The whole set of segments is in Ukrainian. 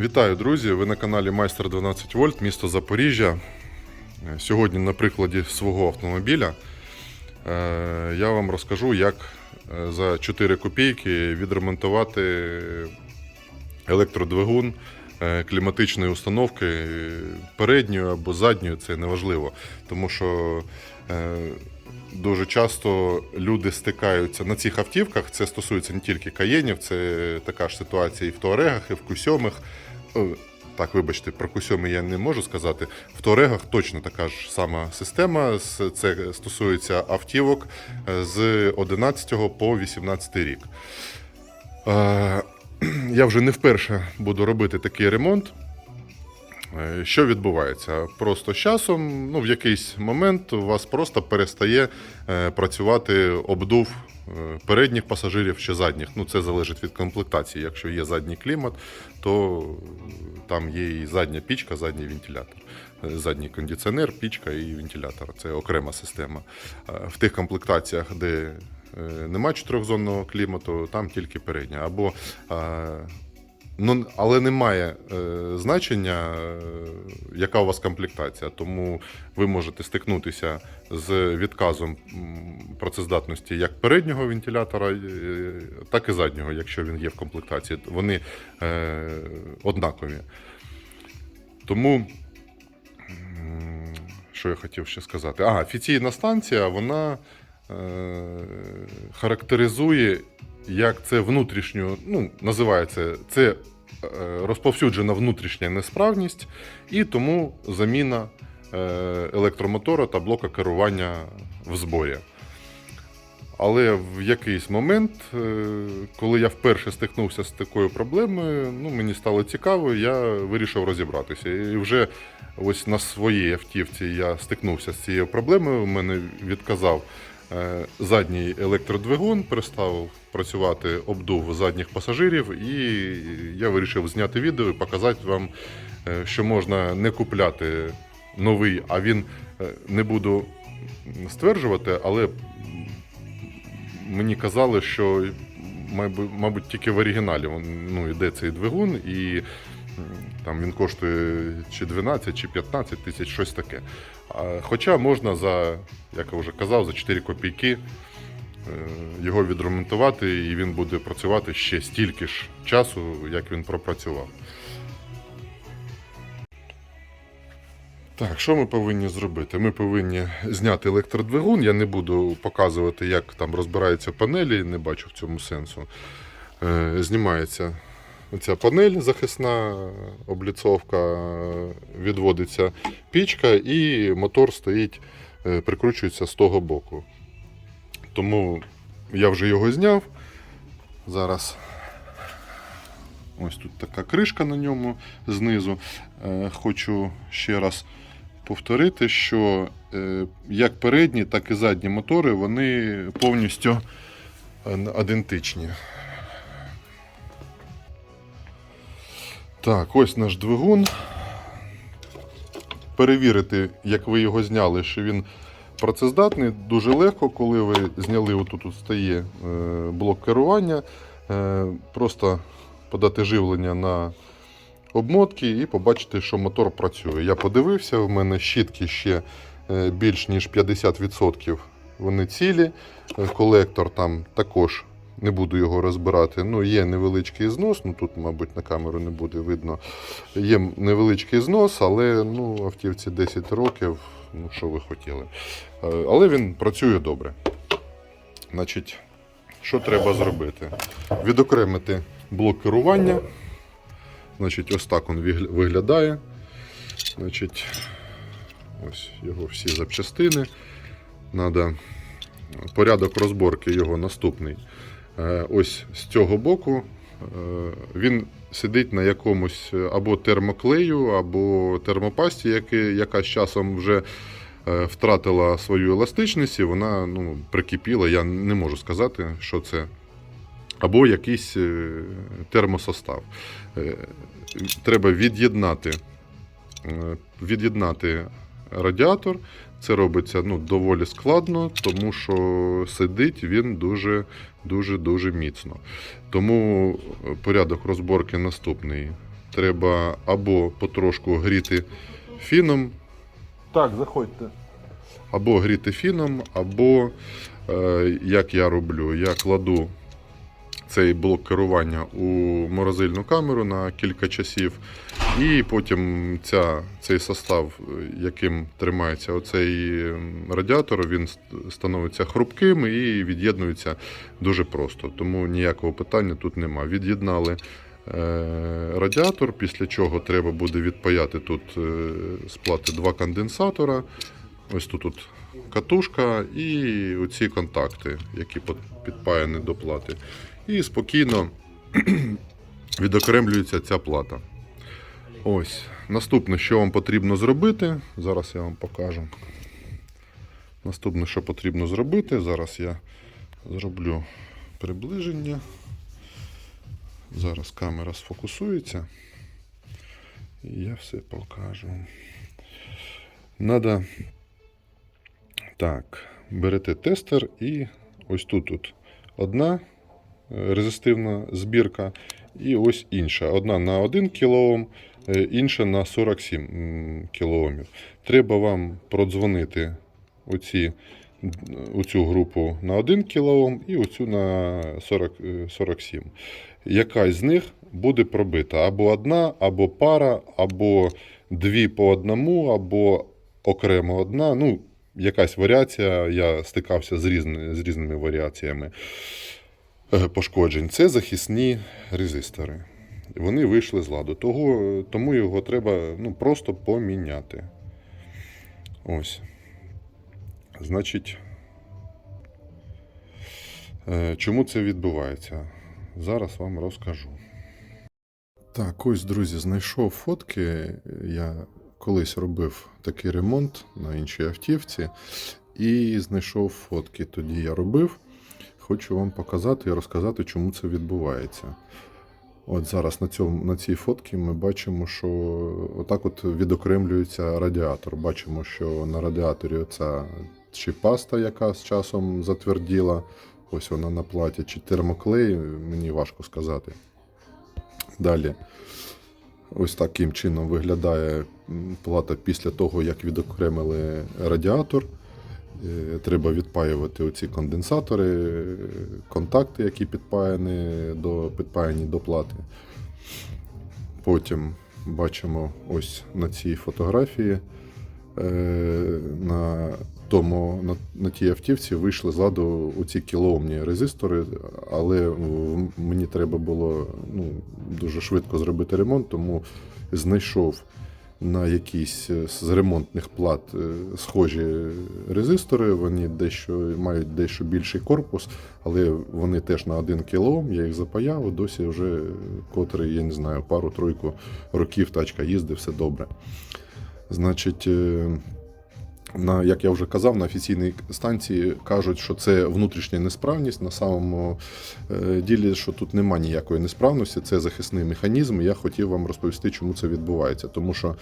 Вітаю, друзі! Ви на каналі Майстер 12 Вольт, місто Запоріжжя. Е, Сьогодні на прикладі свого автомобіля е, я вам розкажу, як е, за 4 копійки відремонтувати електродвигун кліматичної установки передньої або задньої, це неважливо. Тому що дуже часто люди стикаються на цих автівках. Це стосується не тільки каєнів, це така ж ситуація і в Туарегах, і в Кусьомих. Е, Так, вибачте, про Кусьоми я не можу сказати. В Туарегах точно така ж сама система. Це стосується автівок е, з 11 по 18 рік. Е, Я вже не вперше буду робити такий ремонт. Що відбувається? Просто з часом, ну, в якийсь момент у вас просто перестає працювати обдув передніх пасажирів чи задніх. Ну, це залежить від комплектації. Якщо є задній клімат, то там є і задня пічка, задній вентилятор. Е, Задній кондиціонер, пічка і вентилятор. Це окрема система. Е, В тих комплектаціях, де е, нема чотирьохзонного клімату, там тільки передня. Або е, Ну, але немає е, значення, е, яка у вас комплектація. Тому ви можете стикнутися з відказом працездатності як переднього вентилятора, е, так і заднього, якщо він є в комплектації. Вони е, однакові. Тому, що я хотів ще сказати? А, офіційна станція, вона характеризує, як це внутрішню, ну, називається це е, розповсюджена внутрішня несправність, і тому заміна е, електромотора та блока керування в зборі. Але в якийсь момент, е, коли я вперше стикнувся з такою проблемою, ну, мені стало цікаво, я вирішив розібратися. І вже ось на своїй автівці я стикнувся з цією проблемою. Мене відказав е, задній електродвигун, перестав працювати обдув задніх пасажирів, і я вирішив зняти відео і показати вам, е, що можна не купляти новий, а він е, не буду стверджувати, але мені казали, що мабуть, тільки в оригіналі ну, йде цей двигун, і там він коштує чи 12, чи 15 тисяч, щось таке. Хоча можна за, як я вже казав, за 4 копійки е, його відремонтувати, і він буде працювати ще стільки ж часу, як він пропрацював. Так, що ми повинні зробити? Ми повинні зняти електродвигун. Я не буду показувати, як там розбираються панелі, не бачу в цьому сенсу. Е, Знімається ця панель захисна обліцовка, відводиться пічка і мотор стоїть, е, прикручується з того боку. Тому я вже його зняв. Зараз ось тут така кришка на ньому знизу. Е, Хочу ще раз повторити, що е, як передні, так і задні мотори вони повністю е, ідентичні. Так, ось наш двигун. Перевірити, як ви його зняли, що він працездатний, дуже легко, коли ви зняли, отут тут стає е, блок керування. Е, Просто подати живлення на обмотки і побачити, що мотор працює. Я подивився, в мене щітки ще е, більш ніж 50%. Вони цілі. Колектор там також не буду його розбирати. Ну, є невеличкий знос, ну тут, мабуть, на камеру не буде видно. Є невеличкий знос, але ну, автівці 10 років, ну що ви хотіли. Е, Але він працює добре. Значить, що треба зробити? Відокремити блок керування. Значить, ось так він виглядає. Значить, ось його всі запчастини. Надо порядок розборки його наступний. Е, Ось з цього боку е, він сидить на якомусь або термоклею, або термопасті, яки- яка з часом вже е, втратила свою еластичність і вона ну, прикипіла. Я не можу сказати, що це. Або якийсь е, термосостав. Е, Треба від'єднати, е, від'єднати радіатор. Це робиться ну, доволі складно, тому що сидить він дуже дуже дуже міцно. Тому е, порядок розборки наступний. треба або потрошку гріти фіном, Так, заходьте. або гріти фіном, або, е, як я роблю, я кладу цей блок керування у морозильну камеру на кілька часів, і потім ця, цей состав, е, яким тримається оцей радіатор, він становиться хрупким і від'єднується дуже просто. Тому ніякого питання тут нема. Від'єднали е, радіатор, після чого треба буде відпаяти тут е, з два конденсатора. Ось тут от катушка і оці контакти, які підпаяні до плати. І спокійно відокремлюється ця плата. Ось. Наступне, що вам потрібно зробити, зараз я вам покажу. Наступне, що потрібно зробити, зараз я зроблю приближення. Зараз камера сфокусується. І я все покажу. Надо так, берете тестер і ось тут, тут одна резистивна збірка, і ось інша. Одна на 1 кОм, е, інша на 47 кОм. Треба вам продзвонити оці, оцю групу на 1 кОм і оцю на 40, е, 47. Якась з них буде пробита або одна, або пара, або дві по одному, або окремо одна. Ну, якась варіація. Я стикався з, різни, з різними варіаціями пошкоджень. Це захисні резистори. Вони вийшли з ладу. Того, тому його треба ну, просто поміняти. Ось. Значить, е, чому це відбувається? Зараз вам розкажу. Так, ось, друзі, знайшов фотки. Я колись робив такий ремонт на іншій автівці і знайшов фотки. Тоді я робив. Хочу вам показати і розказати, чому це відбувається. От зараз на, цьому, на цій фотці ми бачимо, що отак от відокремлюється радіатор. Бачимо, що на радіаторі оця чи паста, яка з часом затверділа, ось вона на платі, чи термоклей, мені важко сказати. Далі. Ось таким чином виглядає плата після того, як відокремили радіатор. Е, Треба відпаювати оці конденсатори, е, контакти, які підпаяні до, підпаяні до плати. Потім бачимо ось на цій фотографії. е, На, тому, на, на тій автівці вийшли з ладу оці кілоомні резистори, але мені треба було ну, дуже швидко зробити ремонт, тому знайшов на якісь е, з ремонтних плат е, схожі резистори. Вони дещо мають дещо більший корпус, але вони теж на 1 кОм. Я їх запаяв, досі вже котрий, я не знаю, пару-тройку років тачка їздить, все добре. Значить, е, на, як я вже казав, на офіційній станції кажуть, що це внутрішня несправність. На самому е, ділі, що тут нема ніякої несправності, це захисний механізм. Я хотів вам розповісти, чому це відбувається. Тому що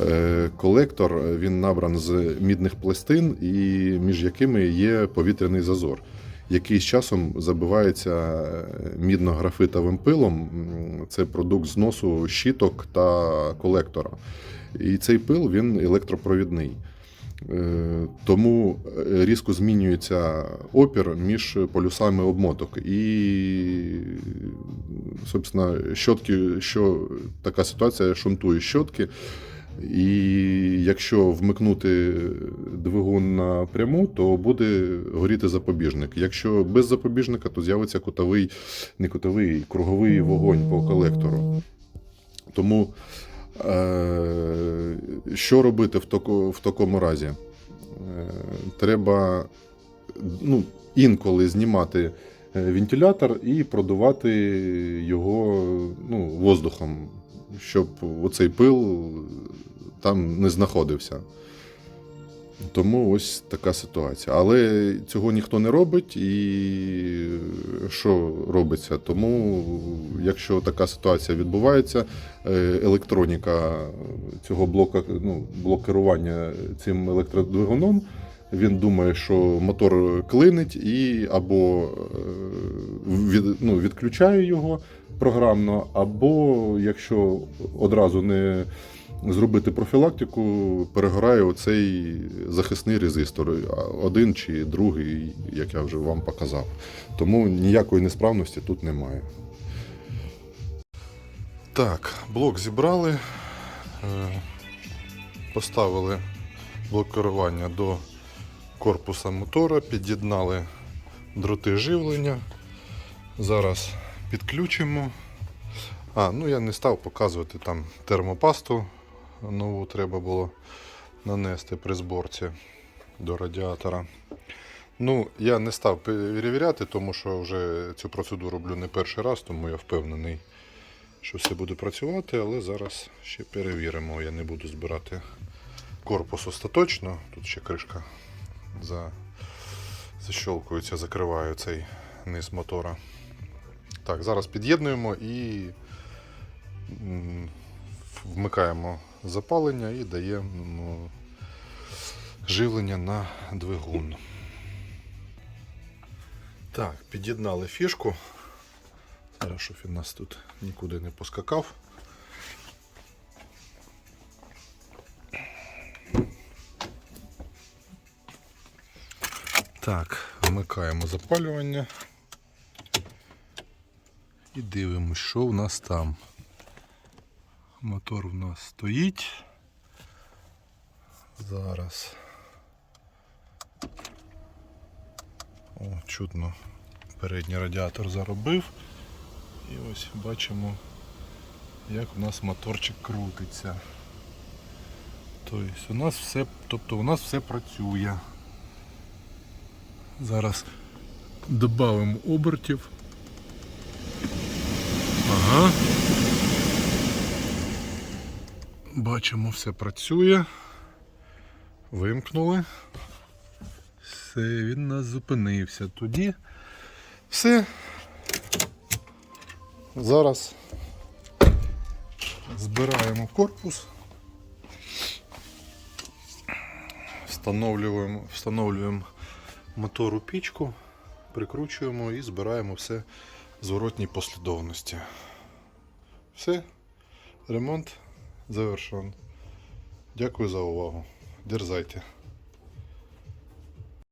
е, колектор е, він набран з мідних пластин, і між якими є повітряний зазор. Який з часом забивається мідно-графитовим пилом. Це продукт зносу щіток та колектора. І цей пил він електропровідний. Е, Тому е, різко змінюється опір між полюсами обмоток. І, собственно, щотки, що така ситуація шунтує щотки. І якщо вмикнути двигун напряму, то буде горіти запобіжник. Якщо без запобіжника, то з'явиться кутовий, не кутовий, круговий вогонь по колектору. Тому що робити в, тако, в такому разі? Е, треба ну, інколи знімати е, вентилятор і продувати його ну, воздухом, щоб оцей пил там не знаходився. Тому ось така ситуація. Але цього ніхто не робить, і що робиться? Тому, якщо така ситуація відбувається, е, електроніка цього блока, ну, блок керування цим електродвигуном, він думає, що мотор клинить і або е, від, ну, відключає його, програмно, або якщо одразу не зробити профілактику, перегорає оцей захисний резистор, один чи другий, як я вже вам показав. Тому ніякої несправності тут немає. Так, блок зібрали, е, поставили блок керування до корпуса мотора, під'єднали дроти живлення. Зараз підключимо. А, ну я не став показувати там термопасту нову треба було нанести при зборці до радіатора. Ну, я не став перевіряти, тому що вже цю процедуру роблю не перший раз, тому я впевнений, що все буде працювати, але зараз ще перевіримо. Я не буду збирати корпус остаточно. Тут ще кришка за... защолкується, закриваю цей низ мотора. Так, зараз під'єднуємо і вмикаємо запалення і даємо живлення на двигун. Так, під'єднали фішку. Зараз, щоб він нас тут нікуди не поскакав. Так, вмикаємо запалювання. І дивимося, що в нас там. Мотор в нас стоїть. Зараз. О, чутно. Передній радіатор заробив. І ось бачимо, як у нас моторчик крутиться. Тобто у нас все, тобто у нас все працює. Зараз додамо обертів. Ага. Бачимо, все працює. Вимкнули. Все, він нас зупинився. Тоді все. Зараз збираємо корпус. Встановлюємо, встановлюємо мотор у пічку, прикручуємо і збираємо все в зворотній послідовності. Все, ремонт завершен. Дякую за увагу. Дерзайте.